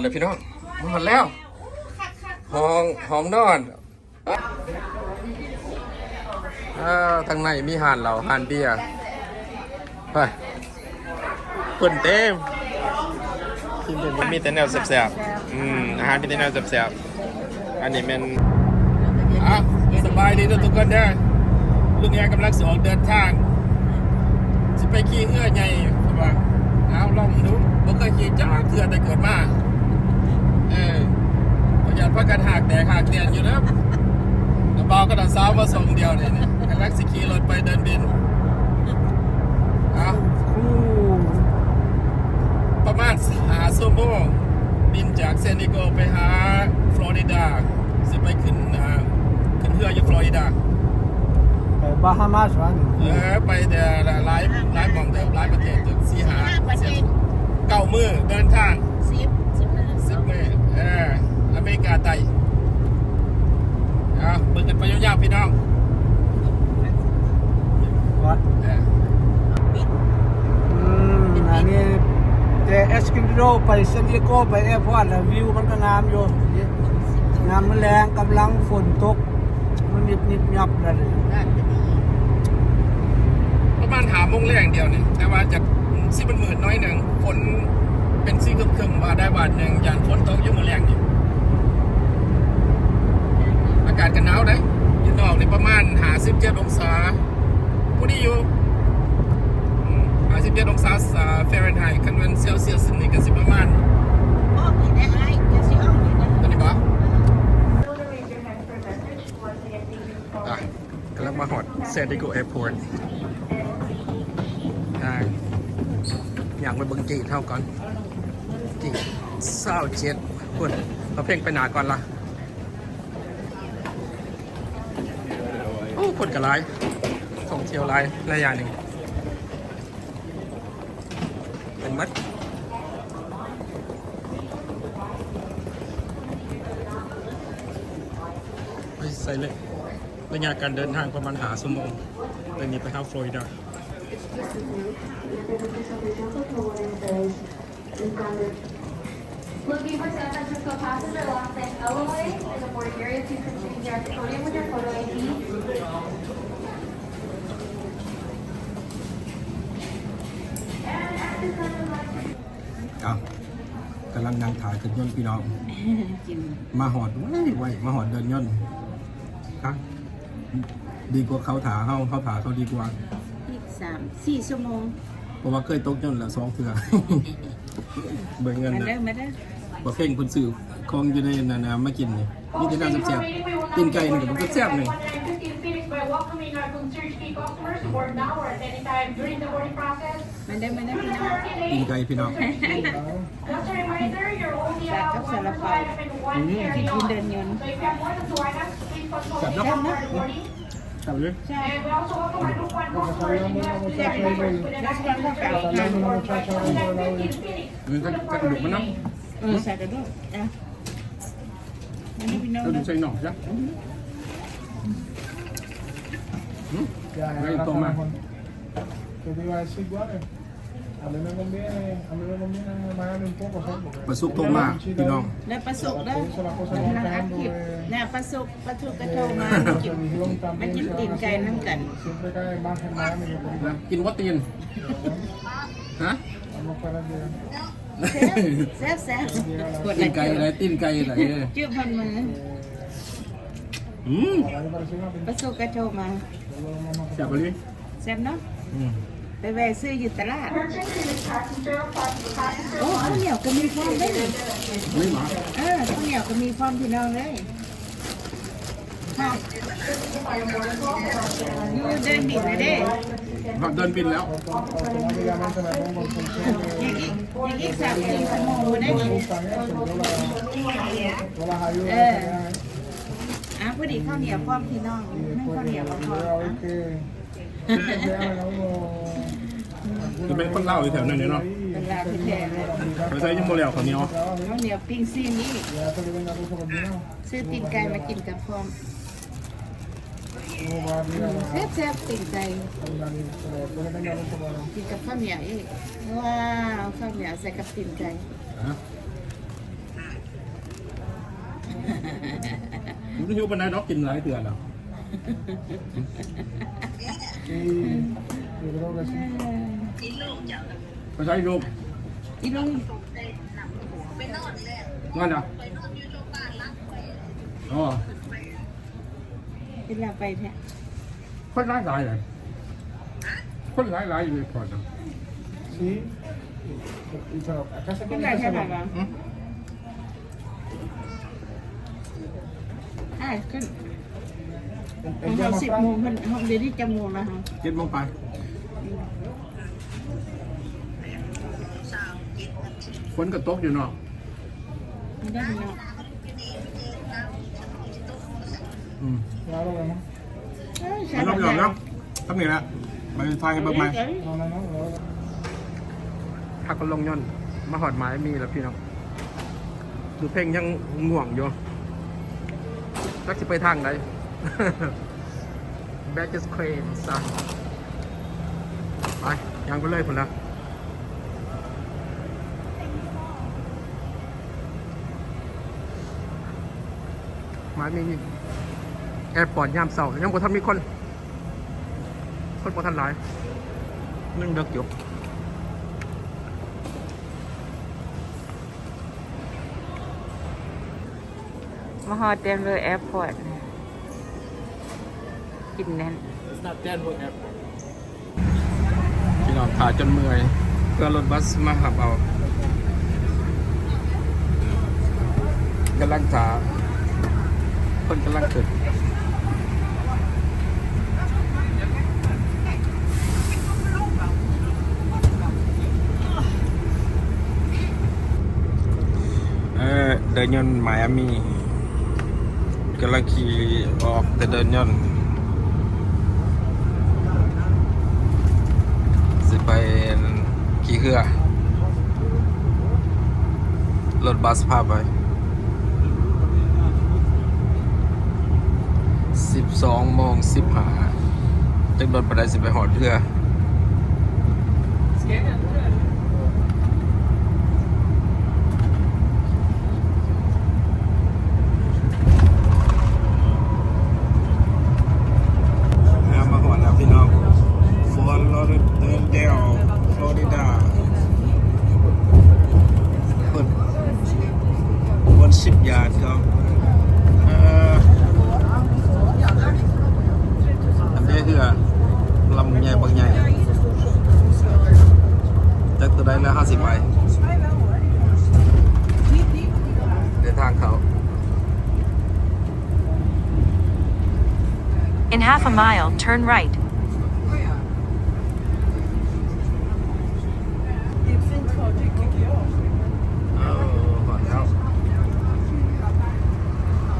อนเลยพี่น้องมาหอดแล้วห้องห้องนอนอาทางในมีหานเหล่าหานเบียร์ไปเปิ่นเต็มที่เป็นมันมีแต่แนวแซ่บๆอืมอาหารมีแต่แนวแซ่บๆอันนี้เป็นอะสบายดีทุกคนเด้อลุงแอกำลังสออกเดินทางสิไปขี่เรือใหญ่ครับว่าเอาลองดูบ่เคยขี่จ้าเถื่อแต่เกิดมา เออประหยัดพักกันหากแดกหากเตียนอยู่แล้วกระเป๋าก็ดันสาวมาส่งเดียวเลยเนี่ยกำลังสิขี่รถไปเดินบินเอาประมาณหาชั่วโมงบินจากเซนิโกไปหาฟลอริดาสิไปขึ้นอ่าขึ้นเรืออยู่ฟลอริดาบาฮามาสวันเออไปแต่หลายหลายหม่องแต่หลายประเทศตึกสี่หาห้าประเทศเก้ามือเดินทาง สิบสิบห้า สิบมือเอออเมริกาไตเอาเบิ่งกันไปยาวๆพี่น้อง วัด เออ อืมอันนี้แต่เอสกิน โดไปเซนติโกไปแอร์พอร์ตแล้ววิวมันก็งามอยู่งามมันแรงกำลังฝนตก มันนิบนิบยับเลยประมาณหาโมงแรกเดียวนี่แต่ว่าจากสิมันหมื่นน้อยหนึ่งฝนเป็นสีครึมๆว่าได้บาทหนึ่งยานฝนตกอยังมือแรงนี่อากาศกันหนาวได้ยืนนอกในประมาณหาสิบเจ็ดองศาผู้ที่อยู่ อาสิบเจ็ดองศาเฟรนไฮต์คันเป็นเซลเซียสนี่ก็สิประมาณโอ้ยได้ไอ้จะสิเอาเลยนะตอนนี้ปะอะกำลังมาหอดเซนติโกแอร์พอร์ตอ่าอยากไปเบิ่งกีเท่าก่อนกีเศร้าเจ็ดคุณเราเพ่งไปหนาก่อนละโอ้คนกับไรท่องเที่ยวไรหลายอย่างหนึ่งเป็นมัด ไปใส่เลยระยะการเดินทางประมาณหาชั่วโมงเดินนี้ไปทางฟลอริดา Looking for San Francisco passenger last name Eloy in the boarding area. Please proceed to the podium with your photo ID. And at this time, I'd like to อ้าวกำลังนั่งถ่ายขึ้นยนต์พี่น้องกินมาหอดไว้ไว้มาหอดเดินยน ต์ครับดีกว่าเขาถาเขาเขาถาเขาดีกว่า อีกสามสี่ชั่วโมงเพราะว่าเคยตกยนต์ละสองเถื่อ เบิกเงินมานะได้มาได้บ่เพ่งคนสื่อของอยู่ในนันนะมากินนี่มีแต่น้ำแซ่บๆกินไก่หนึ่งกับมันแซ่บๆหนึ่ง115 Phoenix by welcoming our concierge key customers to board now or at any time during the boarding process. มาได้มาได้พี่น้อง กินไก่พี่น้อง Just a reminder, you're only allowed one item in one กิน area. กินเดินยนต์ So if you have more than two items, please consult Sarap, the no? prior boarding. ทำเลยใช่ And we also welcome our group one customers in here. Yeah, that's what I'm talking about. Phoenix. มันก็กระดูกมันเนาะเออใส่กระดูกอะมาได้พี่น้องกระดูนะกใส่หน่องจ้ะ Ya, Ahí, ya, toma. ¿Qué te iba a decir, Guare? ประสุกโตมากพี่น้อง แล้วประสบได้กำลังอัพคลิปเนี่ยประสบประทุกกระโทรมากิน televisión มา también กิน se ตีน habla ไก่น้ำกัน Siempre cae más en Miami que por acá. กินวัตตีน ฮะ Vamos para allá. แซ่บแซ่บกดตีละนไก่อะไรตีนไก่อะไรจื้อพันมืออืม ¿A qué pareció una ประสบกระโทรมาแซ่บไปเลยแซ่บเนาะอืม ไปแวะซื้ออยู่ตลาด Purchase is passenger passenger โอ้ข้าวเหนียวก็มีพร้อมเลยนี่หมาเออข้าวเหนียวก็มีพร้อมพี่น้องเลยค่ะอยู่เดินบิดเลยเด้เดินบินแล้ว automáticamente me pongo en función de อย่างนี้อย่างนี้สามสี่ชั่วโมงได้ดิ gustan eso, yo las, yo las ayudo a Eh. que hagan อะพอดีข้าวเหนียวพร้อมพี่น้อง y ให้ข้าว después เหนียวพร้อม จะเป็นคนเล่าอยู่แถวนั้นเนี่ยเนาะเป็นลาที่เลยไปใส่ยังโมเลวคนนี้เนาข้าวเหนียวปิ้งซี่นี่ซื้อตีนไก่มากินกับพร้อมเซ่บแซ่บตีนไก่กินกับข้าวเหนียวอีกว้าวข้าวเหนียวใส่กับตีนไก่ผมจะหิวปนไหนดอกกินหลายเดือนแล้ว เดี๋ยวเราจะไปใช้ลูกอีลุงงั้นอะอ๋อเป็นลาไปแท้คนหลายหลายเลยคนหลายหลายอยู่ในพอร์ตนะสีอีกแล้วอาจจะสักเป็นินดไรแท้นึแบบงว่าอ่าขึ้น เราสิบโมงมันห้องเดี๋ยวนี้จะโมงแล้วฮะเจ็ดโมงไปฝนก็ตกอยู่เนาะไม่ได้เนาะอืมแล้วเราเนาะเอ้ยไม่ต้องหยอกแล้วทำนี่แหละมาทายกันเบิ่งไหมเอาแล้วเนาะเราพักก็ลงย่อนมาหอดไม้มีแล้วพี่น้องดูเพ่งยังง่วงอยู่รักจะไปทางไหน Back is crane son ไปยังไปเลยคุณนะไม้มีแอร์พอร์ตยามเสาร์ยังบ่ทันมีคน คนบ่ทันหลายนึ่งเด็กอยู่มาฮอเต็มเลยแอร์พอร์ต กินแน่นพี่น้องขาจนเมื่อยเพื่อรถบัสมาขับเอากำลังขาคนกำลังขึ้นเออเดินยนต์ไมอามีกำลังขี่ออกแต่เดินยนต์ สิ ไปขี่เรือรถบัสพาไปสิบสองโมงสิบห้าจักรถไปได้สิไปหอดเรือ ดแล้วห้าสิบใบในทางเขา In half a mile, turn right. เออหอดแล้ว Turn right. Then the destination is on your right. ตัวนี้ก็บริษัทหนึ่งบางใหญ่นี่ยะย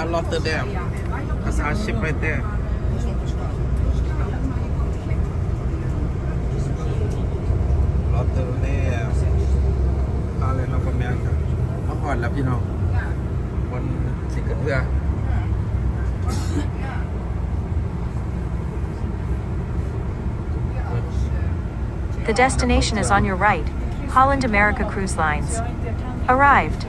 าลอตเตอร์แดมภาษาชิปไรเตอร์ลอตเตอร์แดมอะไรเราก็แม่งครับมาผ่อนแล้วพี่น้องวันสิเกิดเพื่อ The destination is on your right. Holland America Cruise Lines. Arrived.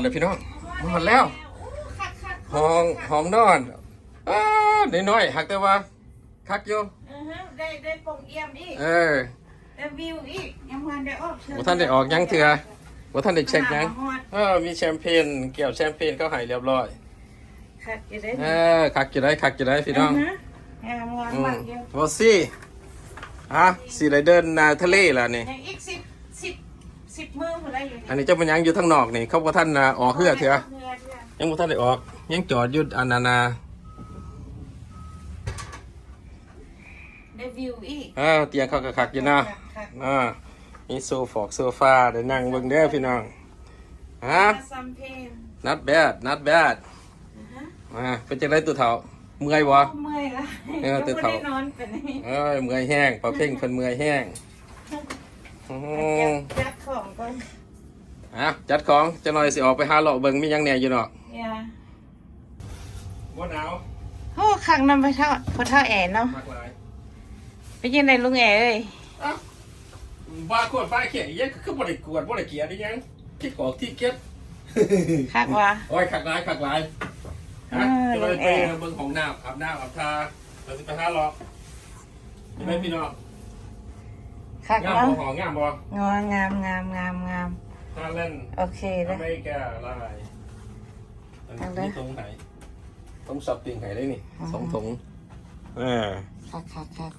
อดเลยพี่น้องมาหอดแล้วห้องห้องนอนอ้าน้อยๆหักแต่ว่าคักอยู่ได้ได้ปงเอี่ยมอีกเออได้วิวอีกยังวันได้ออกเชิญว่าท่านได้ออกยังเถื่อว่าท่านได้เช็คยังเออมีแชมเปญเกี่ยวแชมเปญก็ใหายเรียบร้อยคัดจะได้เออคักกี่ได้คักกี่ได้พี่น้องแอมวันอืบัมกเดียววอซี่ฮะสีไรเดินนาทะเลล่ะนี่ยังอีกสิบ สิบสิบมืออะไรอยู่อันนี้เจ้ามันยังอยู่ทางนอกนี่เขาว่าท่านน่ะออกเรือเถอะยังว่าท่านได้ออก ยังจอดอยุดอันนานาได้วิวอีกเออเตียงเขาก็คักอยู่นะอ่ามีโซฟอกโซฟาได้นั่งเบิ่งเด้อพี่น้องฮะ ซัมเพน not bad not bad มาเป็นจังไรตัวเฒ่าเมื่อยบ่เมื่อยละเออแต่ไม่เขาได้นอนเป็นไงเอ้ยเมื่อยแห้งปลาเพ่งเพิ่นเมื่อยแห้งอืมจัดของ ก่อนอะจัดของจะหน่อยสิออกไปหาเลาะเบิ่งมีหยังแหน่อยู่เนาะเนี่ยบ่หนาวโอ้ขังนำไปเท่าพอเท่าแอนเนาะมากหลายไปยังไงลุงแอเอ้ยบ้าขวดบ้าเขียดอีหยังคือบ่ได้กวดบ่ได้เกลียดอีหยังคิดกอกที่เก็บ คักวะ โอ้ยคักหลายคักหลายฮะเออจะเลยไปแอร์เบิ่งของน้ำอาบน้ำอาบทาเราสิไปหาเลาะเห็นไหมพี่น้อง คักงามเนาะบ่หองามบ่งองามงามงามงามฮาแลนด์โอเคอเลยเมริกาลายอันเอาเลย นี้ตรงไหนต้องสับติ่งไหนได้นี่สองถุงเออคักคักคัก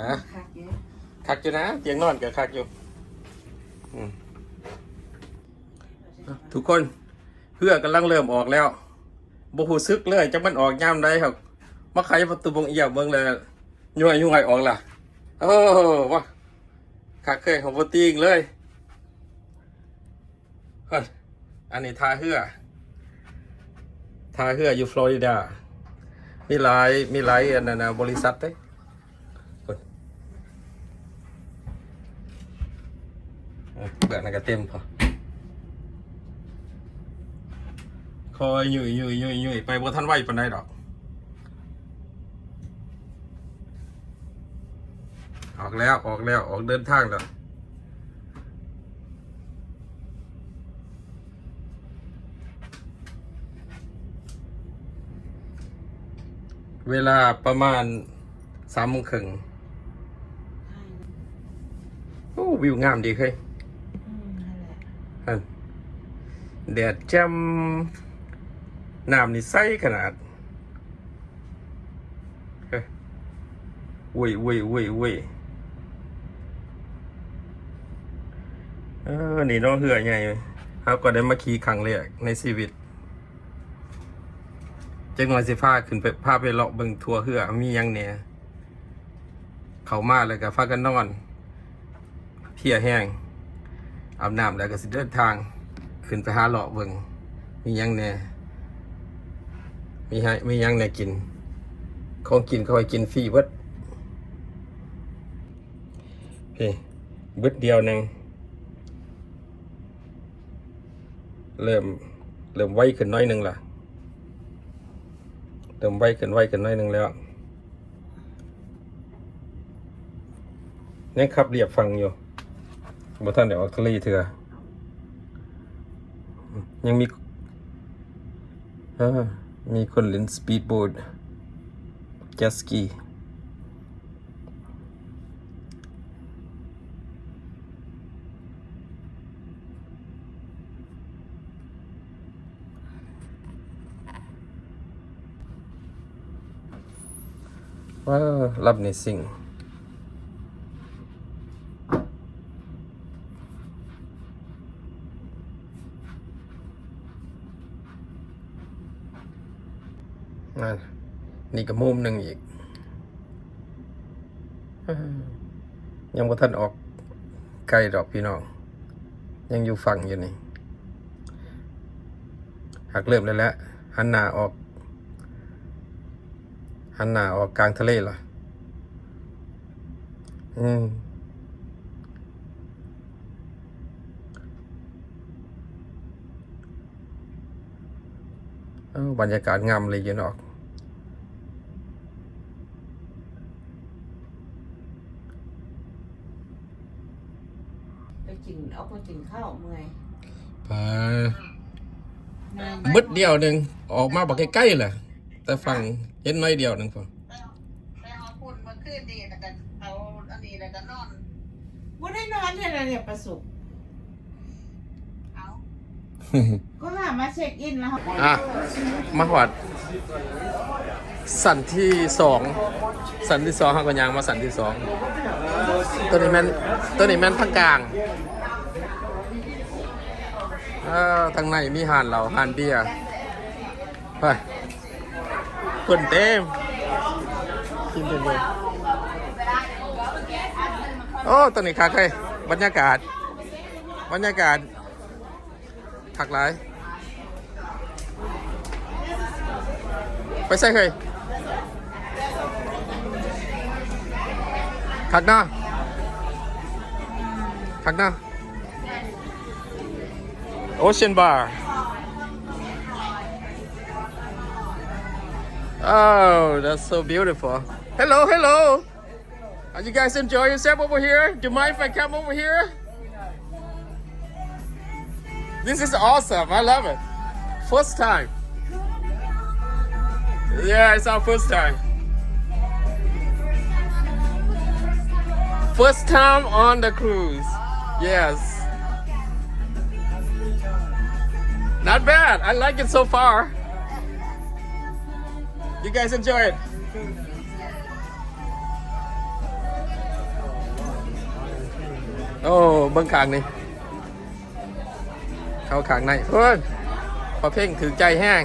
ฮะ คักเยอะคักอยู่นะเตียงนอนกับคักอยู่อืมอะทุกคนเพื่อกำลังเริ่มออกแล้วบ่หูซึกเลยจักมันออกย่ามใดครับมาไขประตูบงเอียบเบิ่งเลยย่อยย่อยออกล่ะ โอ้วะคักเคยของบ่ติงเลยเฮ้ยอันนี้ทาเหือทาเหืออยู่ฟลอริดา มีหลายมีหลายอันนั้นนะบริษัทเด้เออเบื่อนั่นก็เต็มพอคอยยุ่ยยุ่ยยุ่ยยุ่ยไปบ่ทันไหวปานใดดอก ออกแล้วออกแล้วออกเดินทางแล้วเวลาประมาณสามโมงครึ่งโอ้วิวงามดีเคยอืมนั่นแหละอันแดดแจ่มน้ำนี่ใสขนาดเฮ้ยเว้ยเว้ยเว้ยเว้ย เออนี่น้องเหือใหญ่ครับก็ได้มาขี่ครั้งแรกในชีวิตจักหน่อยสิพาขึ้นไปพาไปเลาะเบิ่งทัวเหือมียังเนี่ยเขามาแล้วก็พากันนอน เพียแห้งอาบน้ำแล้วก็สิเดินทาง ขึ้นไปหาเลาะเบิ่งมียังแหน่มีให้มียังแหน่กิน ของกินเขาให้กินฟรีเบิดเฮ้เบิดเดียวหนึง เริ่มเริ่มไวขึ้นน้อยหนึ่งล่ะ เริ่มไวขึ้นไวขึ้นน้อยหนึ่งแล้วยังขับเรียบฟังอยู่บท่านเดี๋ยวออกทะเลเถื่อยังมีมีคนเล่นสปีดโบ๊ทเจสกี ว้าวรับในสิ่งนั่นนี่ก็มุมหนึ่งอีก ยังบ่ทันออกไกลดอกพี่น้อง ยังอยู่ฝั่งอยู่นี่หักเริ่มแล้วแหละหันหน้าออก หันหน้าออกกลางทะเลเหรอ อืมเอ้าบรรยากาศงามเลยอยู่เนอก ไปกินเอาไปกินข้าวเมื่อยไปบึดเดียวหนึ่งออกมาบอกใกล้ๆแหละ แต่ฟังเห็นน้อยเดียวหนึ่งพอไปเอาปุ่นมาขึ้นดีแล้วกันเอาอันนี้แล้วก็นอนว่าได้นอนเท่าไหรเนี่ยประสุกเอาก็หามาเช็คอินแล้วอะมาหวัดสันที่สองสันที่สองห้ากยางมาสันที่สองตัวนี้แม่นตัวนี้แม่นทางกลางอ่าทางในมีหานเหล่าหานเบียร์ไป คนเต็มกินเต็มเลยโอ้ตอนนี้คักเลยบรรยากาศ บรรยากาศคักหลาย ไปใส่เคยคักหน้าะคักหน้าะ Ocean Bar Oh that's so beautiful Hello hello Are you guys enjoy yourself over here? Do you mind if I come over here? This is awesome. I love it. First time. Yeah, it's our first time. First time on the cruise. Yes. Not bad. I like it so far. You guys enjoy it? โอ้เบิ้งขางนี่เข้าขางในเฮ้ยพอเพ่งถือใจแห้ง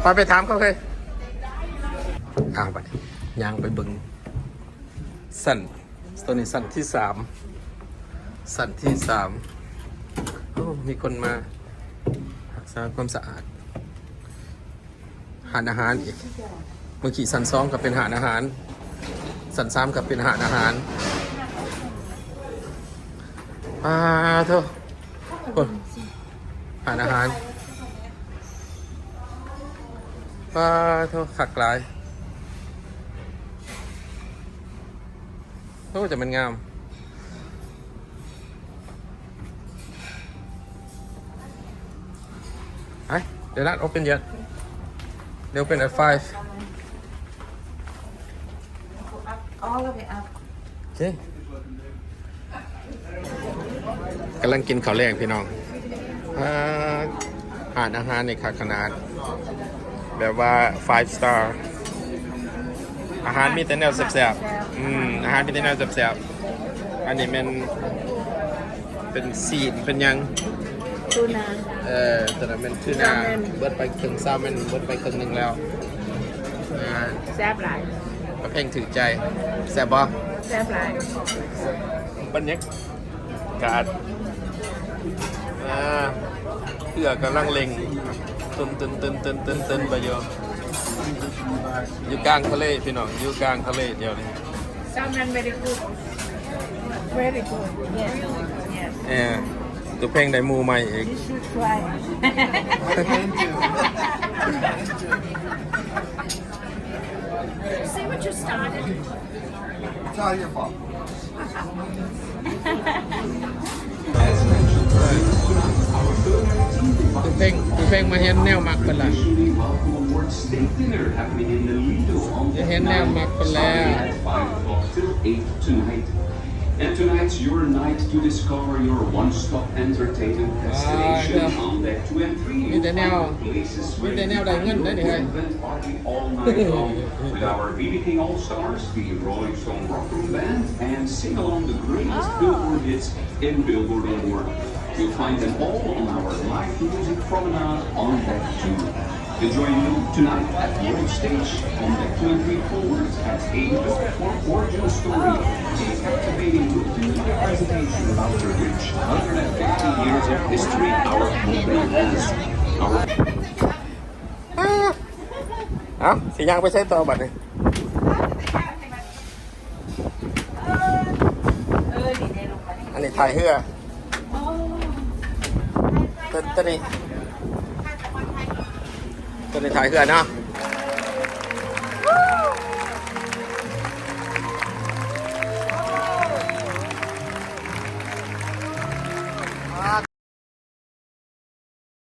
ไปไปถามเขาเลยอ่าบัดนี้ย่างไปบิ้งสั่นตัวนี้สั่นที่สาม สั่นที่สาม โอ้มีคนมารักษาความสะอาดหารอาหารอีก เมื่อกี้สันสองกับเป็นหารอาหาร สันสามกับเป็นหารอาหารอ่าเถอะคนหารอาหารอ่าเถอะขักหลายโอ้จะมันงาม ไอ้เดี๋ยวนัด open yet they open at five all of it up โอเคกำลังกินข้าวแรงพี่น้องอ่าอาหารอาหารในขาขนาด แบบว่า five star อาหารมีแต่แนวแซ่บๆอืมอาหารมีแต่แนวแซ่บๆอันนี้มันเป็นซีนเป็นยัง ตูนาเออแต่ละเป็นชื่อหนาเบิดไปครึ่งซ้ำมันเบิดไปครึ่งหนึ่งแล้วอ่าแซ่บหลายก็เพ่งถือใจแซ่บบ่แซ่บหลายบรรยากาศอ่าเพื่อกำลังเล็งตึนตึนตึนตึนตึนตึนไปอยู่อยู่กลางทะเลพี่น้องอยู่กลางทะเลเดียวนี้ salmon very good very good yes yes เออ ตัวเพลงได้หมูใหม่อีก you should try see what you started It's all your fault. ตัวเพลงตัวเพลงมาเห็นแนวมักเป็นละ Welcome aboard Steak Dinner happening in the Lido on จะเห็นแนวมักเป็นแล้ว at 5 o'clock till 8 tonight. And tonight's your night to discover your one-stop entertainment ah, destination yeah. on deck 2 and 3. With the You'll now- find places with where the you now can that gun, then, hey. event party all night long with our BB King All-Stars, the Rolling Stone Rock Room Band, and sing along the greatest ah. Billboard hits in Billboard on World. You'll find them all on our live music promenade on deck 2. Enjoy you tonight at World Stage on deck 2 and 3 forward at 8 o'clock for Origin Story, a captivating multimedia presentation about the rich 150 years of history our country has. Our เอ้าสียางไปใช้ต่อบัตรเลย